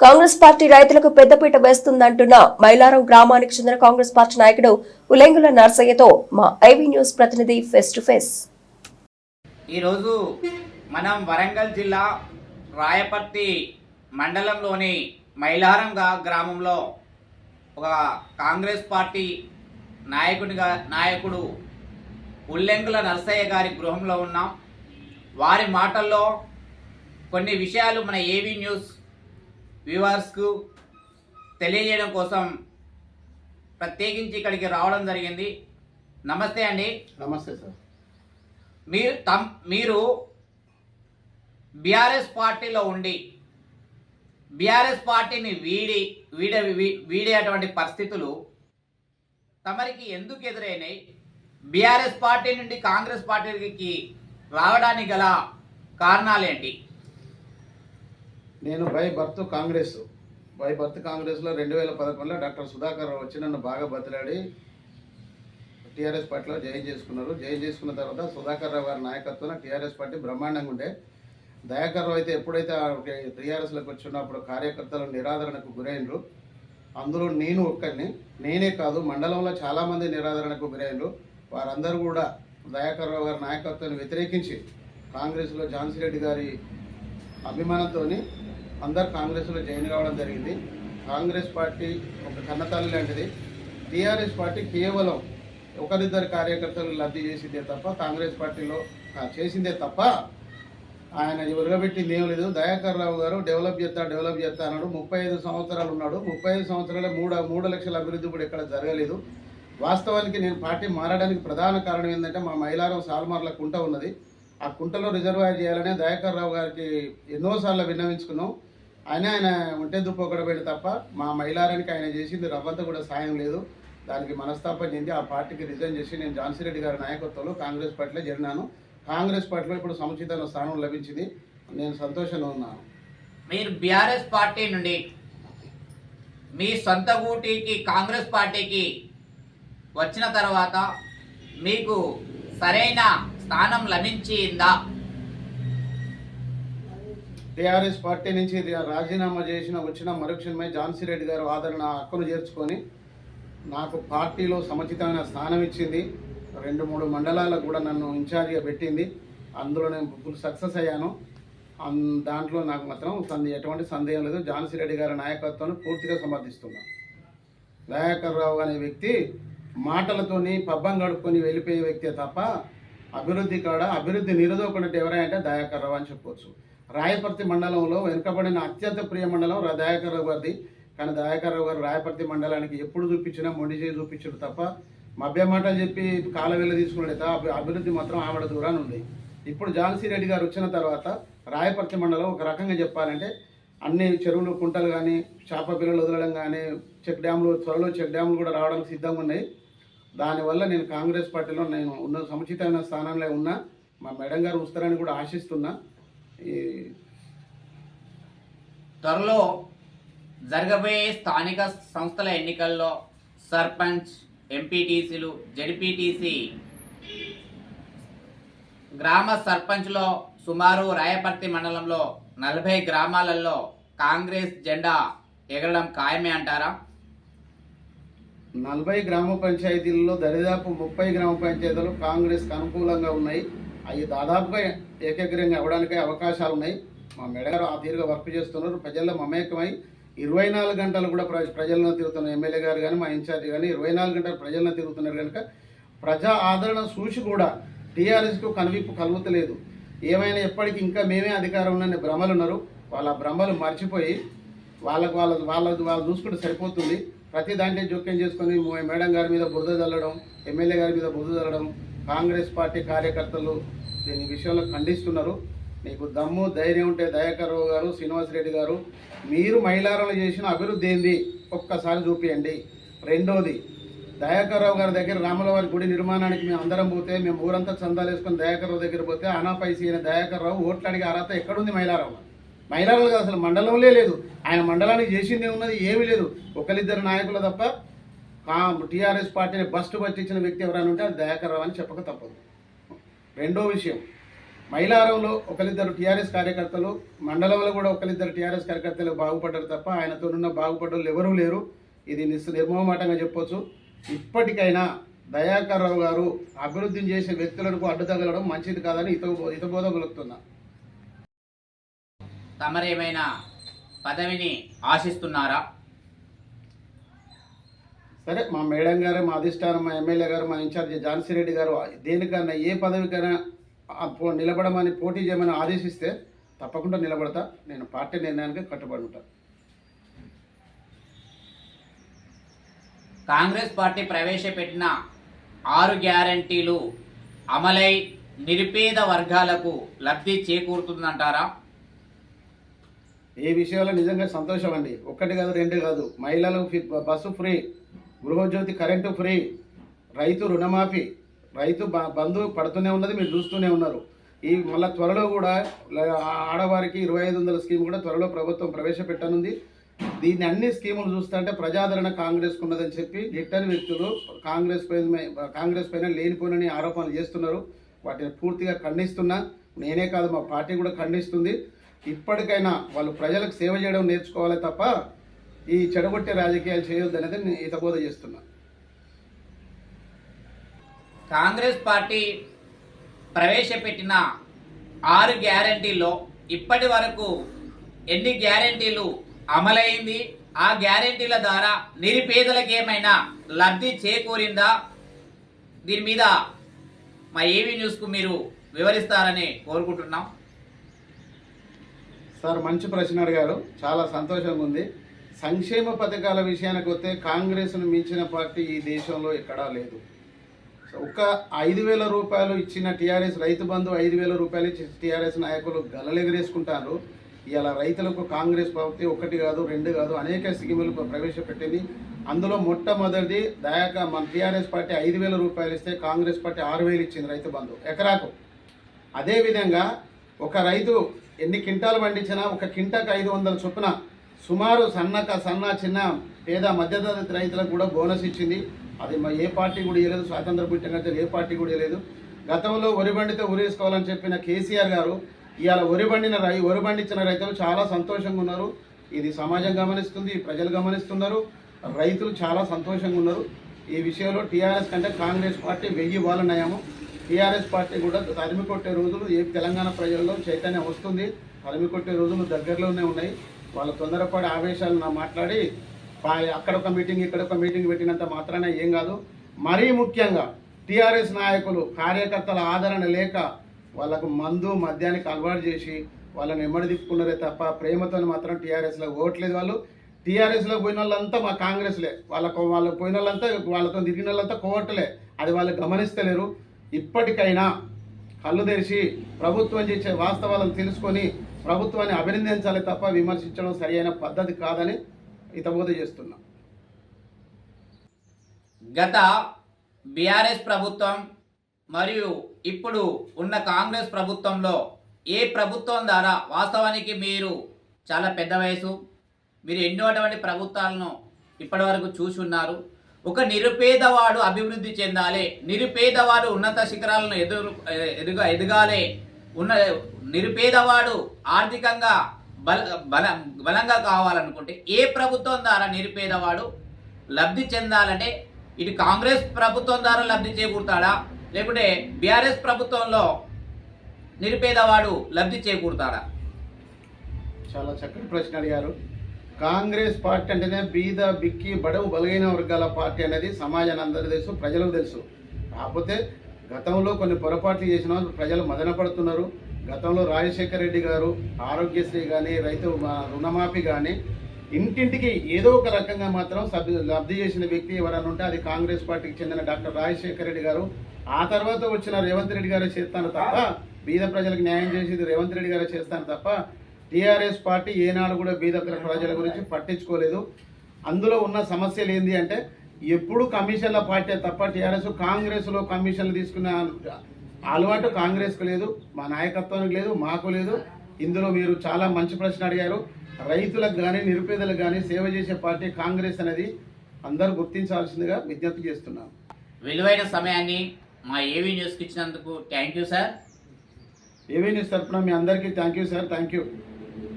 Congress party రైతులకు పెద్దపీట వేస్తుందంటున్న మైలారం గ్రామానికి చెందిన కాంగ్రెస్ పార్టీ నాయకుడు ఉలెంగుల నర్సయ్యతో మా ఐవీ న్యూస్ ప్రతినిధి ఫేస్ టు ఫేస్. ఈరోజు మనం వరంగల్ జిల్లా రాయపర్తి మండలంలోని మైలారం గ్రామంలో ఒక కాంగ్రెస్ పార్టీ నాయకుడిగా నాయకుడు ఉల్లెంగుల నర్సయ్య గారి గృహంలో ఉన్నాం. వారి మాటల్లో కొన్ని విషయాలు మన ఏవీ న్యూస్ వ్యూవర్స్కు తెలియజేయడం కోసం ప్రత్యేకించి ఇక్కడికి రావడం జరిగింది. నమస్తే అండి. నమస్తే సార్. మీరు తమ్ మీరు బీఆర్ఎస్ పార్టీలో ఉండి బీఆర్ఎస్ పార్టీని వీడి వీడ వీ- వీడేటువంటి పరిస్థితులు తమరికి ఎందుకు ఎదురైనాయి? బీఆర్ఎస్ పార్టీ నుండి కాంగ్రెస్ పార్టీకి రావడానికి గల కారణాలేంటి? నేను by birth Congress. By birth కాంగ్రెస్లో రెండు వేల పదకొండులో డాక్టర్ సుధాకర్ రావు వచ్చి నన్ను బాగా బతిలాడి టీఆర్ఎస్ పార్టీలో జాయిన్ చేసుకున్నారు. జాయిన్ చేసుకున్న తర్వాత సుధాకర్ రావు గారి నాయకత్వంలో టీఆర్ఎస్ పార్టీ బ్రహ్మాండంగా ఉండే. దయాకర్ రావు అయితే ఎప్పుడైతే టీఆర్ఎస్లోకి వచ్చినప్పుడు కార్యకర్తలు నిరాదరణకు గురైనరు. అందులో నేను ఒక్కడిని. నేనే కాదు మండలంలో చాలామంది నిరాదరణకు గురైనరు. వారందరూ కూడా దయాకర్ రావు గారి నాయకత్వాన్ని వ్యతిరేకించి కాంగ్రెస్లో ఝాన్సీ రెడ్డి గారి అభిమానంతో అందరు కాంగ్రెస్లో జాయిన్ కావడం జరిగింది. కాంగ్రెస్ పార్టీ ఒక కన్నతల్లి లాంటిది. టీఆర్ఎస్ పార్టీ కేవలం ఒకరిద్దరు కార్యకర్తలు లబ్ధి చేసిందే తప్ప కాంగ్రెస్ పార్టీలో చేసిందే తప్ప ఆయన ఉరగబెట్టింది ఏం లేదు. దయాకర్ రావు గారు డెవలప్ చేస్తా డెవలప్ చేస్తా అన్నాడు. ముప్పై ఐదు సంవత్సరాలు ఉన్నాడు. ముప్పై ఐదు సంవత్సరాలు మూడు మూడు లక్షల అభివృద్ధి కూడా ఎక్కడ జరగలేదు. వాస్తవానికి నేను పార్టీ మారడానికి ప్రధాన కారణం ఏంటంటే మా మైలారం సాల్మార్ల కుంట ఉన్నది. ఆ కుంటలో రిజర్వాయర్ చేయాలనే దయాకర్ రావు గారికి ఎన్నోసార్లు విన్నవించుకున్నాం. ఆయన ఆయన ఉంటే దుప్పు తప్ప మా మైలారానికి ఆయన చేసింది రవ్వంత కూడా సాయం లేదు. దానికి మనస్తాపం చెంది ఆ పార్టీకి రిజైన్ చేసి నేను ఝాన్సీ రెడ్డి గారి నాయకత్వంలో కాంగ్రెస్ పార్టీలో చేరినాను. కాంగ్రెస్ పార్టీలో ఇప్పుడు సముచితమైన స్థానం లభించింది. నేను సంతోషంగా ఉన్నాను. మీరు బీఆర్ఎస్ పార్టీ నుండి మీ సొంత ఊటీకి కాంగ్రెస్ పార్టీకి వచ్చిన తర్వాత మీకు సరైన స్థానం లభించిందా? టీఆర్ఎస్ పార్టీ నుంచి రాజీనామా చేసిన వచ్చిన మరుక్షణమే ఝాన్సీ రెడ్డి గారు ఆదరణ హక్కును చేర్చుకొని నాకు పార్టీలో సముచితమైన స్థానం ఇచ్చింది. రెండు మూడు మండలాలకు కూడా నన్ను ఇన్ఛార్జిగా పెట్టింది. అందులో నేను ఫుల్ సక్సెస్ అయ్యాను. దాంట్లో నాకు మాత్రం సందే ఎటువంటి సందేహం లేదు. ఝాన్సీ రెడ్డి గారి నాయకత్వాన్ని పూర్తిగా సమర్థిస్తున్నాను దయాకర్ రావు అనే వ్యక్తి మాటలతోని పబ్బం గడుపుకొని వెళ్ళిపోయే వ్యక్తే తప్ప అభివృద్ధి కాడ అభివృద్ధి నిరోధకుడు ఎవరైనా దయాకర్ రావు అని చెప్పవచ్చు రాయపర్తి మండలంలో వెనుకబడిన అత్యంత ప్రియ మండలం రా- దయాకర్ రావు గారిది కానీ దయాకర్ రావు గారు రాయపర్తి మండలానికి ఎప్పుడు చూపించినా మొండి చేయి చూపించడు తప్ప మభ్య మాటలు చెప్పి కాల వెళ్ళ తీసుకున్నాడు అభివృద్ధి మాత్రం ఆవిడ దూరాన్ని ఉంది. ఇప్పుడు ఝాన్సీ రెడ్డి గారు వచ్చిన తర్వాత రాయపర్తి మండలం ఒక రకంగా చెప్పాలంటే అన్ని చెరువులు కుంటలు కానీ చేప పిల్లలు వదలడం కానీ చెక్ డ్యాములు త్వరలో చెక్ డ్యాములు కూడా రావడానికి సిద్ధంగా ఉన్నాయి. దానివల్ల నేను కాంగ్రెస్ పార్టీలో నేను ఉన్న సముచితమైన స్థానంలో ఉన్నా మా మేడం గారు వస్తారని కూడా ఆశిస్తున్నా. ఈ త్వరలో జరగబోయే స్థానిక సంస్థల ఎన్నికల్లో సర్పంచ్ ఎంపీటీసీలు జడ్పీటీసీ గ్రామ సర్పంచ్లో సుమారు రాయపర్తి మండలంలో నలభై గ్రామాలలో కాంగ్రెస్ జెండా ఎగరడం ఖాయమే అంటారా? నలభై గ్రామ పంచాయతీలలో దరిదాపు ముప్పై గ్రామ పంచాయతీలు కాంగ్రెస్కి అనుకూలంగా ఉన్నాయి. అవి దాదాపుగా ఏకగ్రంగా అవ్వడానికి అవకాశాలు ఉన్నాయి మా మేడగారు ఆ తీరుగా వర్క్ చేస్తున్నారు. ప్రజల్లో మమేకమై ఇరవై నాలుగు గంటలు కూడా ప్ర ప్రజలను తిరుగుతున్న ఎమ్మెల్యే గారు కానీ మా ఇన్ఛార్జి కానీ ఇరవై నాలుగు గంటలు ప్రజలను తిరుగుతున్నారు కనుక ప్రజా ఆదరణ చూసి కూడా టీఆర్ఎస్కు కనువిప్పు కలుగుతలేదు. ఏమైనా ఎప్పటికీ ఇంకా మేమే అధికారం ఉన్న భ్రమలు ఉన్నారు. వాళ్ళ భ్రమలు మర్చిపోయి వాళ్ళకు వాళ్ళ వాళ్ళ వాళ్ళు చూసుకుంటే సరిపోతుంది. ప్రతి దాంట్లో జోక్యం చేసుకొని మేడం గారి మీద బురద చల్లడం ఎమ్మెల్యే గారి మీద బురద చల్లడం కాంగ్రెస్ పార్టీ కార్యకర్తలు దీని విషయంలో ఖండిస్తున్నారు. నీకు దమ్ము ధైర్యం ఉంటే దయాకర్రావు గారు శ్రీనివాసరెడ్డి గారు మీరు మహిళారంలో చేసిన అభివృద్ధి ఏంది? ఒక్కసారి చూపియండి. రెండోది దయాకర్రావు గారి దగ్గర రాములవారి గుడి నిర్మాణానికి మేము అందరం పోతే మేము ఊరంతా చందాలు వేసుకొని దయాకర్రావు దగ్గర పోతే అనాపైసి అయిన దయాకర్ రావు ఓట్లు అడిగే అర్హత ఎక్కడుంది మహిళారావు మైలారావు కాదు అసలు మండలంలో లేదు. ఆయన మండలానికి చేసింది ఉన్నది ఏమీ లేదు. ఒకరిద్దరు నాయకులు తప్ప టీఆర్ఎస్ పార్టీని బస్టు పట్టించిన వ్యక్తి ఎవరైనా ఉంటే అది దయాకర్ రావు అని చెప్పక తప్పదు. రెండో విషయం. మైలారంలో ఒకరిద్దరు టీఆర్ఎస్ కార్యకర్తలు మండలంలో కూడా ఒకరిద్దరు టీఆర్ఎస్ కార్యకర్తలు బాగుపడ్డారు తప్ప ఆయనతోనున్న బాగుపడ్డలు ఎవరూ లేరు. ఇది నిస్ నిర్మోహమాటంగా చెప్పొచ్చు. ఇప్పటికైనా దయాకర్ రావు గారు అభివృద్ధిని చేసే వ్యక్తులకు అడ్డు తగలడం మంచిది కాదని ఇత హితబోధ కలుగుతున్నా తమరేమైనా పదవిని ఆశిస్తున్నారా? సరే మా మేడం గారు మా అధిష్టానం మా ఎమ్మెల్యే గారు మా ఇన్ఛార్జ్ ఝాన్సీ రెడ్డి గారు దేనికన్నా ఏ పదవికైనా నిలబడమని పోటీ చేయమని ఆదేశిస్తే తప్పకుండా నిలబడతా. నేను పార్టీ నిర్ణయానికి కట్టుబడి ఉంటా. కాంగ్రెస్ పార్టీ ప్రవేశపెట్టిన ఆరు గ్యారంటీలు అమలై నిరుపేద వర్గాలకు లబ్ధి చేకూరుతుందంటారా? ఏ విషయంలో నిజంగా సంతోషం అండి ఒక్కటి కాదు రెండు కాదు. మహిళలకు bus free Gruhajyothi current free రైతు రుణమాఫీ రైతు బ- బంధు పడుతూనే ఉన్నది మీరు చూస్తూనే ఉన్నారు. ఈ మళ్ళీ త్వరలో కూడా ఆడవారికి ఇరవై ఐదు వందల స్కీమ్ కూడా త్వరలో ప్రభుత్వం ప్రవేశపెట్టనుంది. దీన్ని అన్ని స్కీములు చూస్తుంటే ప్రజాదరణ కాంగ్రెస్కు ఉన్నదని చెప్పి గిట్టని వ్యక్తులు కాంగ్రెస్ పైన కాంగ్రెస్ పైన లేనిపోయినని ఆరోపణలు చేస్తున్నారు. వాటిని పూర్తిగా ఖండిస్తున్నా. నేనే కాదు మా పార్టీ కూడా ఖండిస్తుంది. ఇప్పటికైనా వాళ్ళు ప్రజలకు సేవ చేయడం నేర్చుకోవాలి తప్ప ఈ చెడగొట్టే రాజకీయాలు చేయొద్దు అనేది నేను హితబోధ చేస్తున్నా. కాంగ్రెస్ పార్టీ ప్రవేశపెట్టిన ఆరు గ్యారంటీల్లో ఇప్పటి వరకు ఎన్ని గ్యారంటీలు అమలైంది? ఆ గ్యారంటీల ద్వారా నిరుపేదలకు ఏమైనా లబ్ధి చేకూరిందా? దీని మీద మా ఏవీ న్యూస్కు మీరు వివరిస్తారని కోరుకుంటున్నాం. సార్ మంచి ప్రశ్న అడిగారు. చాలా సంతోషంగా ఉంది సంక్షేమ పథకాల విషయానికి వస్తే కాంగ్రెస్ను మించిన పార్టీ ఈ దేశంలో ఎక్కడా లేదు. సో ఒక ఐదు వేల రూపాయలు ఇచ్చిన టీఆర్ఎస్ రైతు బంధు ఐదు వేల రూపాయలు ఇచ్చిన టీఆర్ఎస్ నాయకులు గలలెగరేసుకుంటారు. ఇలా రైతులకు కాంగ్రెస్ ప్రభుత్వం ఒకటి కాదు రెండు కాదు అనేక స్కీములు ప్రవేశపెట్టింది. అందులో మొట్టమొదటిది దయాక మన టీఆర్ఎస్ పార్టీ ఐదు వేల రూపాయలు ఇస్తే కాంగ్రెస్ పార్టీ ఆరు వేలు ఇచ్చింది రైతు బంధు ఎకరాకు. అదేవిధంగా ఒక రైతు ఎన్ని క్వింటాలు పండించినా ఒక కింటాకు ఐదు వందల చొప్పున సుమారు సన్నక సన్న చిన్న పేద మధ్యతరగతి రైతులకు కూడా బోనస్ ఇచ్చింది. అది మా ఏ పార్టీ కూడా ఇవ్వలేదు స్వాతంత్ర పుట్టిన ఏ పార్టీ కూడా ఇవ్వలేదు గతంలో వరి బండితో ఉరేసుకోవాలని చెప్పిన కేసీఆర్ గారు ఇవాళ వరి బండిన రై వరి పండించిన రైతులు చాలా సంతోషంగా ఉన్నారు. ఇది సమాజం గమనిస్తుంది ప్రజలు గమనిస్తున్నారు. రైతులు చాలా సంతోషంగా ఉన్నారు. ఈ విషయంలో టీఆర్ఎస్ కంటే కాంగ్రెస్ పార్టీ వెయ్యి వాళ్ళ నయము. టీఆర్ఎస్ పార్టీ కూడా తరిమి కొట్టే రోజులు ఏ తెలంగాణ ప్రజల్లో చైతన్యం వస్తుంది. తరిమి కొట్టే రోజులు దగ్గరలోనే ఉన్నాయి. వాళ్ళ తొందరపడి ఆవేశాలు నా మాట్లాడి అక్కడ ఒక మీటింగ్ ఇక్కడ ఒక మీటింగ్ పెట్టినంత మాత్రాన ఏం కాదు. మరీ ముఖ్యంగా టీఆర్ఎస్ నాయకులు కార్యకర్తల ఆదరణ లేక వాళ్ళకు మందు మద్యానికి అలవాటు చేసి వాళ్ళని ఎమ్మడి తిప్పుకున్నారే తప్ప ప్రేమతో మాత్రం టీఆర్ఎస్లో ఓట్లేదు వాళ్ళు. టీఆర్ఎస్లో పోయిన వాళ్ళంతా మా కాంగ్రెస్లే. వాళ్ళకు వాళ్ళకు పోయిన వాళ్ళంతా వాళ్ళతో తిరిగిన వాళ్ళంతా కోవట్లే అది వాళ్ళు గమనిస్తలేరు. ఇప్పటికైనా కళ్ళు తెరిచి ప్రభుత్వం చేసే వాస్తవాలను తెలుసుకొని ప్రభుత్వాన్ని అభినందించాలి తప్ప విమర్శించడం సరియైన పద్ధతి కాదని హితబోధ చేస్తున్నా. గత బీఆర్ఎస్ ప్రభుత్వం మరియు ఇప్పుడు ఉన్న కాంగ్రెస్ ప్రభుత్వంలో ఏ ప్రభుత్వం ద్వారా వాస్తవానికి మీరు చాలా పెద్ద వయసు మీరు ఎన్నో అటువంటి ప్రభుత్వాలను ఇప్పటివరకు చూసి ఉన్నారు. ఒక నిరుపేదవాడు అభివృద్ధి చెందాలి నిరుపేదవాడు ఉన్నత శిఖరాలను ఎదురు ఎదుగా ఎదగాలి. ఉన్న నిరుపేదవాడు ఆర్థికంగా బల బల బలంగా కావాలనుకుంటే ఏ ప్రభుత్వం ద్వారా నిరుపేదవాడు లబ్ధి చెందాలంటే ఇటు కాంగ్రెస్ ప్రభుత్వం ద్వారా లబ్ధి చేకూరుతాడా? లేకుంటే బీఆర్ఎస్ ప్రభుత్వంలో నిరుపేదవాడు లబ్ధి చేకూరుతాడా? చాలా చక్కటి ప్రశ్న అడిగారు. కాంగ్రెస్ పార్టీ అంటేనే బీద బిక్కి బడవు బలహీన వర్గాల పార్టీ అనేది సమాజాన్ని అందరూ తెలుసు ప్రజలకు తెలుసు. కాకపోతే గతంలో కొన్ని పొరపాట్లు చేసిన వాళ్ళు ప్రజలు మదనపడుతున్నారు గతంలో రాజశేఖర రెడ్డి గారు ఆరోగ్యశ్రీ కానీ రైతు రుణమాఫీ కానీ ఇంటింటికి ఏదో ఒక రకంగా మాత్రం సబ్ లబ్ధి చేసిన వ్యక్తి ఎవరైనా ఉంటే అది కాంగ్రెస్ పార్టీకి చెందిన డాక్టర్ రాజశేఖర రెడ్డి గారు. ఆ తర్వాత వచ్చిన రేవంత్ రెడ్డి గారు చేస్తాను తప్ప బీద ప్రజలకు న్యాయం చేసేది రేవంత్ రెడ్డి గారు చేస్తాను తప్ప టీఆర్ఎస్ పార్టీ ఏనాడు కూడా బీద ప్రజల గురించి పట్టించుకోలేదు. అందులో ఉన్న సమస్యలు ఏంటి అంటే ఎప్పుడు కమిషన్ల పార్టీ తప్ప టీఆర్ఎస్ కాంగ్రెస్లో కమిషన్లు తీసుకున్న అలవాటు కాంగ్రెస్కు లేదు మా నాయకత్వానికి లేదు మాకు లేదు. ఇందులో మీరు చాలా మంచి ప్రశ్న అడిగారు. రైతులకు కానీ నిరుపేదలకు కానీ సేవ చేసే పార్టీ కాంగ్రెస్ అనేది అందరూ గుర్తించాల్సిందిగా విజ్ఞప్తి చేస్తున్నాను విలువైన సమయాన్ని మా ఏవీ న్యూస్కి ఇచ్చినందుకు thank you sir. AV news తరపున మీ అందరికీ thank you sir. Thank you.